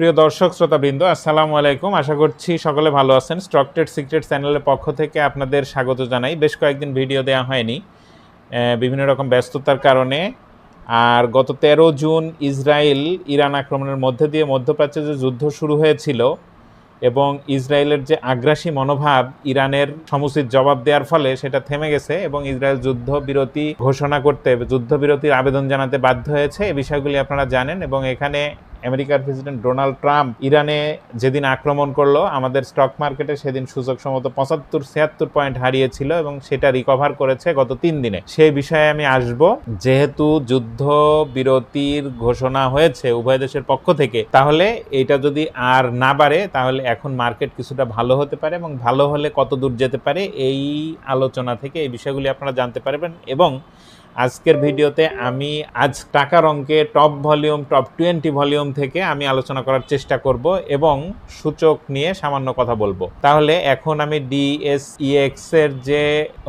প্রিয় দর্শক, শ্রোতাবৃন্দ, আসসালামু আলাইকুম। আশা করছি সকলে ভালো আছেন। স্টক ট্রেড সিক্রেট চ্যানেলের পক্ষ থেকে আপনাদের স্বাগত জানাই। বেশ কয়েকদিন ভিডিও দেওয়া হয়নি। বিভিন্ন রকম ব্যস্ততার কারণে। আর গত তেরো জুন ইসরায়েল ইরান আক্রমণের মধ্যে দিয়ে মধ্যপ্রাচ্যে যে যুদ্ধ শুরু হয়েছিল এবং ইসরায়েলের যে আগ্রাসী মনোভাব ইরানের সমুচিত জবাব দেওয়ার ফলে সেটা থেমে গেছে এবং ইসরায়েল যুদ্ধবিরতি ঘোষণা করতে, যুদ্ধবিরতির আবেদন জানাতে বাধ্য হয়েছে। এই বিষয়গুলি আপনারা জানেন এবং এখানে আমেরিকার প্রেসিডেন্ট ডোনাল্ড ট্রাম্প ইরানে যেদিন আক্রমণ করল, আমাদের স্টক মার্কেটে সেদিন সূচক সম্ভবত পঁচাত্তর, ছিয়াত্তর পয়েন্ট হারিয়েছিল এবং সেটা রিকভার করেছে গত তিন দিনে। সেই বিষয়ে আমি আসব। যেহেতু যুদ্ধ বিরতির ঘোষণা হয়েছে উভয় দেশের পক্ষ থেকে, তাহলে এটা যদি আর না বাড়ে, তাহলে এখন মার্কেট কিছুটা ভালো হতে পারে এবং ভালো হলে কত দূর যেতে পারে, এই আলোচনা থেকে এই বিষয়গুলি আপনারা জানতে পারবেন এবং আজকের ভিডিওতে আমি আজ টাকার অঙ্কে top volume, top twenty volume থেকে আমি আলোচনা করার চেষ্টা করব এবং সূচক নিয়ে সামান্য কথা বলব। তাহলে এখন আমি ডিএসইএক্স এর যে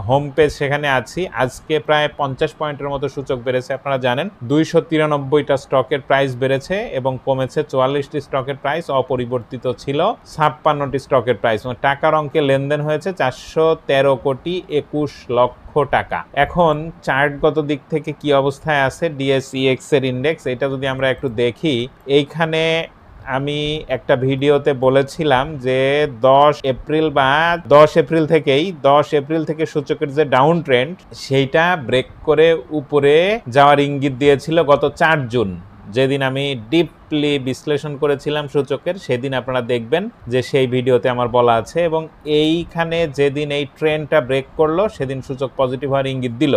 হোম পেজ সেখানে আছি। আজকে প্রায় পঞ্চাশ পয়েন্টের মতো সূচক বেড়েছে, আপনারা জানেন। দুইশো তিরানব্বইটা স্টকের প্রাইস বেড়েছে এবং কমেছে চুয়াল্লিশটি স্টকের প্রাইস, অপরিবর্তিত ছিল ছাপ্পান্নটি স্টকের প্রাইস। টাকার অঙ্কে লেনদেন হয়েছে চারশো তেরো কোটি একুশ লক্ষ টাকা। এখন চার্টগত দিক থেকে কি অবস্থায় আছে? ডিএসইএক্স এর ইন্ডেক্স এটা যদি আমরা একটু দেখি, এইখানে আমি একটা ভিডিওতে বলেছিলাম যে দশ এপ্রিল বা দশ এপ্রিল থেকেই, দশ এপ্রিল থেকে সূচকের যে ডাউন ট্রেন্ড সেইটা ব্রেক করে উপরে যাওয়ার ইঙ্গিত দিয়েছিল গত চার জুন। যেদিন আমি ডিপলি বিশ্লেষণ করেছিলাম সূচকের, সেদিন আপনারা দেখবেন যে সেই ভিডিওতে আমার বলা আছে এবং এইখানে যেদিন এই ট্রেন্ডটা ব্রেক করল, সেদিন সূচক পজিটিভ হওয়ার ইঙ্গিত দিল।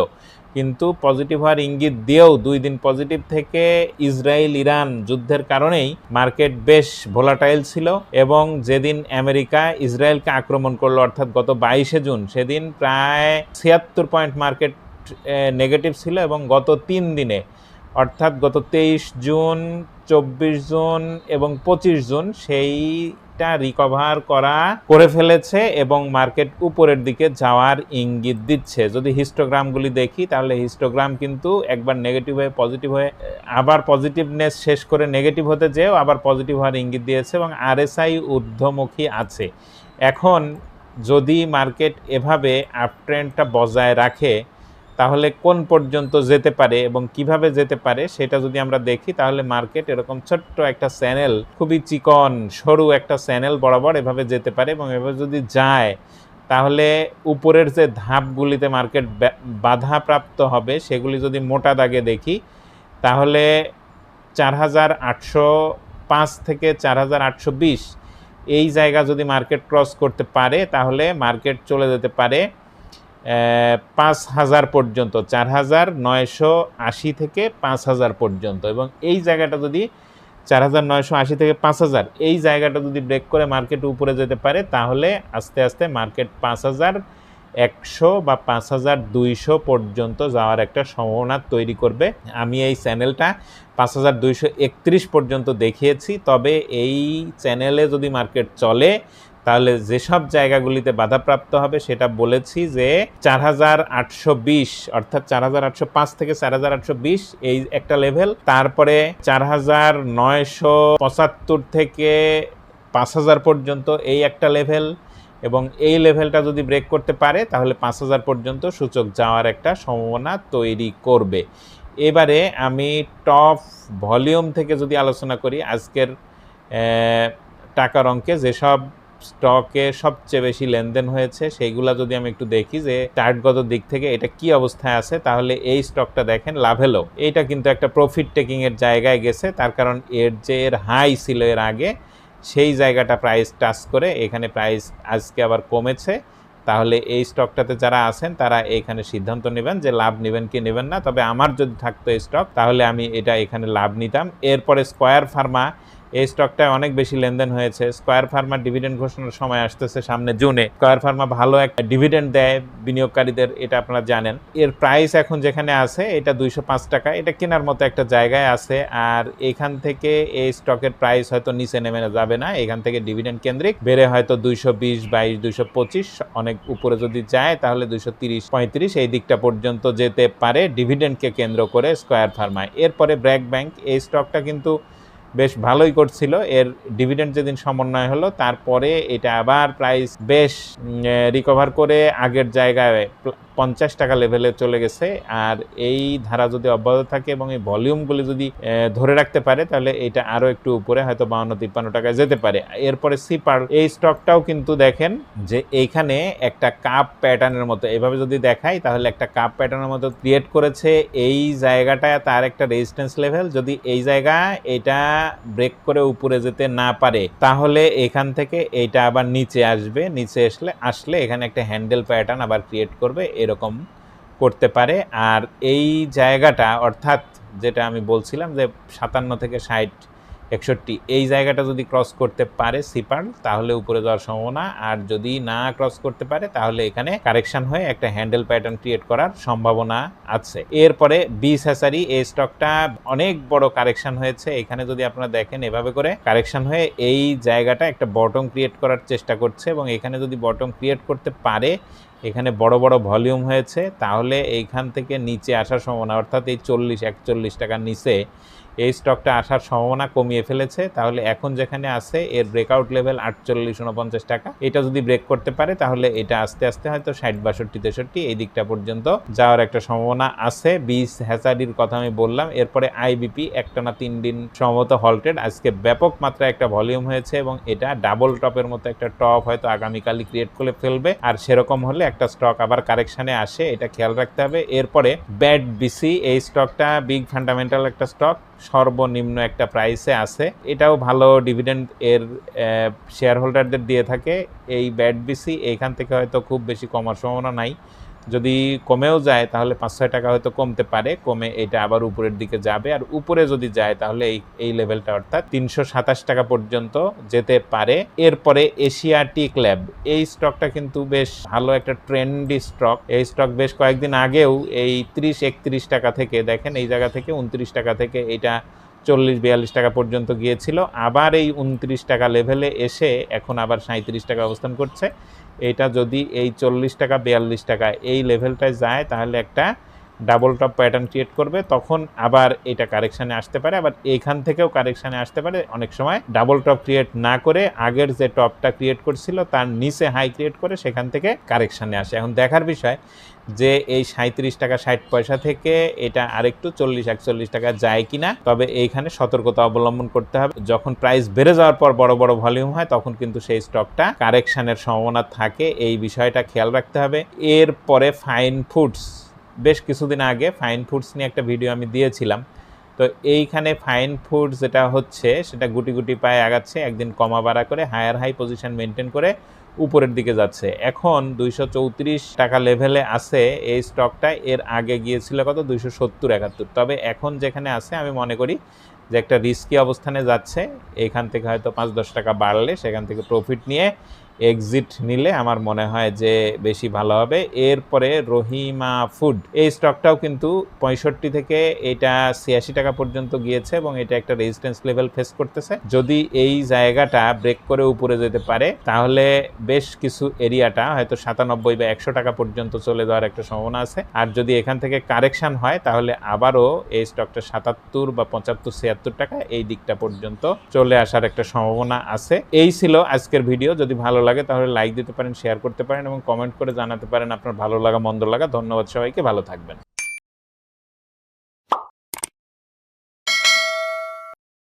কিন্তু পজিটিভ হওয়ার ইঙ্গিত দিয়েও দুই দিন পজিটিভ থেকে ইসরায়েল, ইরান যুদ্ধের কারণেই মার্কেট বেশ ভোলাটাইল ছিল এবং যেদিন আমেরিকা ইসরায়েলকে আক্রমণ করল, অর্থাৎ গত বাইশে জুন, সেদিন প্রায় ছিয়াত্তর পয়েন্ট মার্কেট নেগেটিভ ছিল এবং গত তিন দিনে অর্থাৎ গত তেইশ জুন, চব্বিশ জুন এবং পঁচিশ জুন সেইটা রিকভার করা করে ফেলেছে এবং মার্কেট উপরের দিকে যাওয়ার ইঙ্গিত দিচ্ছে। যদি হিস্টোগ্রামগুলি দেখি, তাহলে হিস্টোগ্রাম কিন্তু একবার নেগেটিভ হয়ে পজিটিভ হয়ে, আবার পজিটিভনেস শেষ করে নেগেটিভ হতে যেও আবার পজিটিভ হওয়ার ইঙ্গিত দিয়েছে এবং আরএসআই ঊর্ধ্বমুখী আছে। এখন যদি মার্কেট এভাবে আপট্রেন্ডটা বজায় রাখে তাহলে কোন পর্যন্ত যেতে পারে এবং কীভাবে যেতে পারে সেটা যদি আমরা দেখি, তাহলে মার্কেট এরকম ছোট্ট একটা চ্যানেল, খুবই চিকন, সরু একটা চ্যানেল বরাবর এভাবে যেতে পারে এবং এভাবে যদি যায়, তাহলে উপরের যে ধাপগুলিতে মার্কেট বাধাপ্রাপ্ত হবে, সেগুলি যদি মোটা দাগে দেখি, তাহলে চার হাজার আটশো পাঁচ থেকে চার হাজার আটশো বিশ এই জায়গা যদি মার্কেট ক্রস করতে পারে, তাহলে মার্কেট চলে যেতে পারে পাঁচ হাজার পর্যন্ত, চার হাজার নয়শো আশি থেকে পাঁচ হাজার পর্যন্ত। এবং এই জায়গাটা যদি চার হাজার নয়শো আশি থেকে পাঁচ হাজার, এই জায়গাটা যদি ব্রেক করে মার্কেট উপরে যেতে পারে, তাহলে আস্তে আস্তে মার্কেট পাঁচ হাজার একশো বা পাঁচ হাজার দুইশো পর্যন্ত যাওয়ার একটা সম্ভাবনা তৈরি করবে। আমি এই চ্যানেলটা পাঁচ হাজার দুইশো একত্রিশ পর্যন্ত দেখিয়েছি, তবে এই চ্যানেলে যদি মার্কেট চলে তাহলে যেসব জায়গাগুলিতে বাধাপ্রাপ্ত হবে সেটা বলেছি যে চার হাজার আটশো বিশ, অর্থাৎ চার হাজার আটশো পাঁচ থেকে চার হাজার আটশো বিশ এই একটা লেভেল তারপরে চার হাজার নয়শো পঁচাত্তর থেকে পাঁচ হাজার পর্যন্ত এই একটা লেভেল এবং এই লেভেলটা যদি ব্রেক করতে পারে, তাহলে পাঁচ হাজার পর্যন্ত সূচক যাওয়ার একটা সম্ভাবনা তৈরি করবে। এবারে আমি টপ ভলিউম থেকে যদি আলোচনা করি, আজকের টাকার অঙ্কে যেসব স্টকে সবচেয়ে বেশি লেনদেন হয়েছে, সেইগুলা যদি আমি একটু দেখি যে চার্টগত দিক থেকে এটা কি অবস্থায় আছে, তাহলে এই স্টকটা দেখেন লাভেলো এইটা কিন্তু একটা প্রফিট টেকিং এর জায়গায় গেছে, তার কারণ এর যে এর হাই ছিল এর আগে, সেই জায়গাটা প্রাইস টাচ করে এখানে প্রাইস আজকে আবার কমেছে। তাহলে এই স্টকটাতে যারা আছেন, তারা এখানে সিদ্ধান্ত নেবেন যে লাভ নেবেন কি নেবেন না। তবে আমার যদি থাকতো স্টক, তাহলে আমি এটা এখানে লাভ নিতাম। এরপরে স্কোয়ার ফার্মা এই স্টকটায় অনেক বেশি লেনদেন হয়েছে। স্কোয়ার ফার্মা ডিভিডেন্ড ঘোষণার সময় আসতেছে সামনে জুনে। স্কোয়ার ফার্মা ভালো একটা ডিভিডেন্ড দেয় বিনিয়োগকারীদের, এটা আপনারা জানেন। এর প্রাইস এখন যেখানে আছে, এটা দুইশো পাঁচ টাকা। এটা কেনার মতো একটা জায়গায় আছে। আর এখান থেকে এই স্টকের প্রাইস হয়তো নিচে নেমে যাবে না। এখান থেকে ডিভিডেন্ড কেন্দ্রিক বেড়ে হয়তো দুইশো বিশ, বাইশ, দুইশো পঁচিশ অনেক উপরে যদি যায়, তাহলে দুইশো তিরিশ, পঁয়ত্রিশ এই দিকটা পর্যন্ত যেতে পারে। ডিভিডেন্ডকে কেন্দ্র করে স্কোয়ার ফার্মা এরপরে ব্র্যাক ব্যাংক এই স্টকটা কিন্তু বেশ ভালোই করছিল। এর ডিভিডেন্ড যেদিন সমন্বয় হলো, তারপরে এটা আবার প্রাইস বেশ রিকভার করে আগের জায়গায় পঞ্চাশ টাকা লেভেলে চলে গেছে। আর এই ধারা যদি অব্যাহত থাকে এবং এই ভলিউমগুলি যদি ধরে রাখতে পারে, তাহলে এটা আরও একটু উপরে, হয়তো বাউন্ন, তিপ্পান্ন টাকায় যেতে পারে। এরপরে সিপার এই স্টকটাও কিন্তু দেখেন যে এইখানে একটা কাপ প্যাটার্নের মতো, এভাবে যদি দেখাই, তাহলে একটা কাপ প্যাটার্নের মতো ক্রিয়েট করেছে এই জায়গাটা তার একটা রেজিস্ট্যান্স লেভেল যদি এই জায়গা এটা ব্রেক করে উপরে যেতে না পারে, তাহলে এখান থেকে এটা আবার নিচে আসবে, নিচে আসলে আসলে এখানে একটা হ্যান্ডেল প্যাটার্ন আবার ক্রিয়েট করবে এরকম করতে পারে। আর এই জায়গাটা, অর্থাৎ যেটা আমি বলছিলাম যে সাতান্ন থেকে ষাট, একষট্টি, এই জায়গাটা যদি ক্রস করতে পারে সিপার তাহলে উপরে যাওয়ার সম্ভাবনা। আর যদি না ক্রস করতে পারে, তাহলে এখানে কারেকশন হয়ে একটা হ্যান্ডেল প্যাটার্ন ক্রিয়েট করার সম্ভাবনা আছে। এরপরে বি স্যাসারি এই স্টকটা অনেক বড় কারেকশন হয়েছে। এখানে যদি আপনারা দেখেন, এভাবে করে কারেকশন হয়ে এই জায়গাটা একটা বটম ক্রিয়েট করার চেষ্টা করছে এবং এখানে যদি বটম ক্রিয়েট করতে পারে এখানে বড় বড় ভলিউম হয়েছে, তাহলে এইখান থেকে নিচে আসার সম্ভাবনা, অর্থাৎ এই চল্লিশ, একচল্লিশ টাকার নিচে এই স্টকটা আসার সম্ভাবনা কমিয়ে ফেলেছে, তাহলে এখন যেখানে আছে এর ব্রেকআউট লেভেল আটচল্লিশ, উনপঞ্চাশ টাকা। এটা যদি ব্রেক করতে পারে, তাহলে এটা আস্তে আস্তে হয়তো ষাট, বাষট্টি, তেষট্টি, এই দিকটা পর্যন্ত যাওয়ার একটা সম্ভাবনা আছে। বিশ হ্যাচারির কথা আমি বললাম, এরপরে আইবিপি একটানা তিন দিন সম্ভবত হল্টেড আজকে ব্যাপক মাত্রায় একটা ভলিউম হয়েছে এবং এটা ডাবল টপের মতো একটা টপ হয়তো আগামীকালই ক্রিয়েট করে ফেলবে। আর সেরকম হলে একটা স্টক আবার কারেকশানে আসে, এটা খেয়াল রাখতে হবে। এরপরে ব্যাড বিসি এই স্টকটা বিগ ফান্ডামেন্টাল একটা স্টক সর্বনিম্ন একটা প্রাইসে আছে। এটাও ভালো ডিভিডেন্ড এর শেয়ার হোল্ডারদের দিয়ে থাকে। এই ব্যাড বিসি এখান থেকে হয়তো খুব বেশি কমার সম্ভাবনা নাই। যদি কমেও যায়, তাহলে পাঁচ ছয় টাকা হয়তো কমতে পারে। কমে এটা আবার উপরের দিকে যাবে। আর উপরে যদি যায়, তাহলে এই এই লেভেলটা অর্থাৎ তিনশো সাতাশ টাকা পর্যন্ত যেতে পারে। এরপরে এশিয়াটিক ল্যাব এই স্টকটা কিন্তু বেশ ভালো একটা ট্রেন্ডি স্টক এই স্টক বেশ কয়েকদিন আগেও এই ত্রিশ, একত্রিশ টাকা থেকে, দেখেন এই জায়গা থেকে উনত্রিশ টাকা থেকে এটা চল্লিশ, বিয়াল্লিশ টাকা পর্যন্ত গিয়েছিল। আবার এই উনত্রিশ টাকা লেভেলে এসে এখন আবার সাঁত্রিশ টাকা অবস্থান করছে। এটা যদি এই চল্লিশ টাকা, বিয়াল্লিশ টাকা এই লেভেলটায় যায়, তাহলে একটা ডাবল টপ প্যাটার্ন ক্রিয়েট করবে, তখন আবার এটা কারেকশানে আসতে পারে, আবার এইখান থেকেও কারেকশানে আসতে পারে। অনেক সময় ডাবল টপ ক্রিয়েট না করে আগের যে টপটা ক্রিয়েট করছিল, তার নিচে হাই ক্রিয়েট করে সেখান থেকে কারেকশানে আসে। এখন দেখার বিষয় যে এই সাঁত্রিশ টাকা ষাট পয়সা থেকে এটা আরেকটু চল্লিশ, একচল্লিশ টাকা যায় কিনা, তবে এইখানে সতর্কতা অবলম্বন করতে হবে। যখন প্রাইস বেড়ে যাওয়ার পর বড় বড় ভলিউম হয়, তখন কিন্তু সেই স্টকটা কারেকশানের সম্ভাবনা থাকে। এই বিষয়টা খেয়াল রাখতে হবে। এরপরে ফাইন ফুডস বেশ কিছুদিন আগে ফাইন ফুডস নিয়ে একটা ভিডিও আমি দিয়েছিলাম। তো এইখানে ফাইন ফুড যেটা হচ্ছে, সেটা গুটি গুটি পায়ে আগাচ্ছে, একদিন কমা বাড়া করে হায়ার হাই পজিশন মেনটেন করে উপরের দিকে যাচ্ছে। এখন দুইশো চৌত্রিশ টাকা লেভেলে আছে এই স্টকটা এর আগে গিয়েছিল কত? দুইশো সত্তর একাত্তর। তবে এখন যেখানে আছে, আমি মনে করি যে একটা রিস্কি অবস্থানে যাচ্ছে। এখান থেকে হয়তো পাঁচ দশ টাকা বাড়লে সেখান থেকে প্রফিট নিয়ে এক্সিট নিলে আমার মনে হয় যে বেশি ভালো হবে। এরপরে রহিমা ফুড এই স্টকটাও কিন্তু পঁয়ষট্টি থেকে এটা ছিয়াশি টাকা পর্যন্ত গিয়েছে এবং এটা একটা রেজিস্ট্যান্স লেভেল ফেস করতেছে। যদি এই জায়গাটা ব্রেক করে উপরে যেতে পারে, তাহলে বেশ কিছু এরিয়াটা হয়তো সাতানব্বই বা একশো টাকা পর্যন্ত চলে যাওয়ার একটা সম্ভাবনা আছে। আর যদি এখান থেকে কারেকশন হয়, তাহলে আবারও এই স্টকটা সাতাত্তর বা পঁচাত্তর, ছিয়াত্তর টাকা এই দিকটা পর্যন্ত চলে আসার একটা সম্ভাবনা আছে। এই ছিল আজকের ভিডিও যদি ভালো লাগে, তাহলে লাইক দিতে পারেন শেয়ার করতে পারেন এবং কমেন্ট করে জানাতে পারেন আপনার ভালো লাগা, মন্দ লাগা। ধন্যবাদ সবাইকে, ভালো থাকবেন।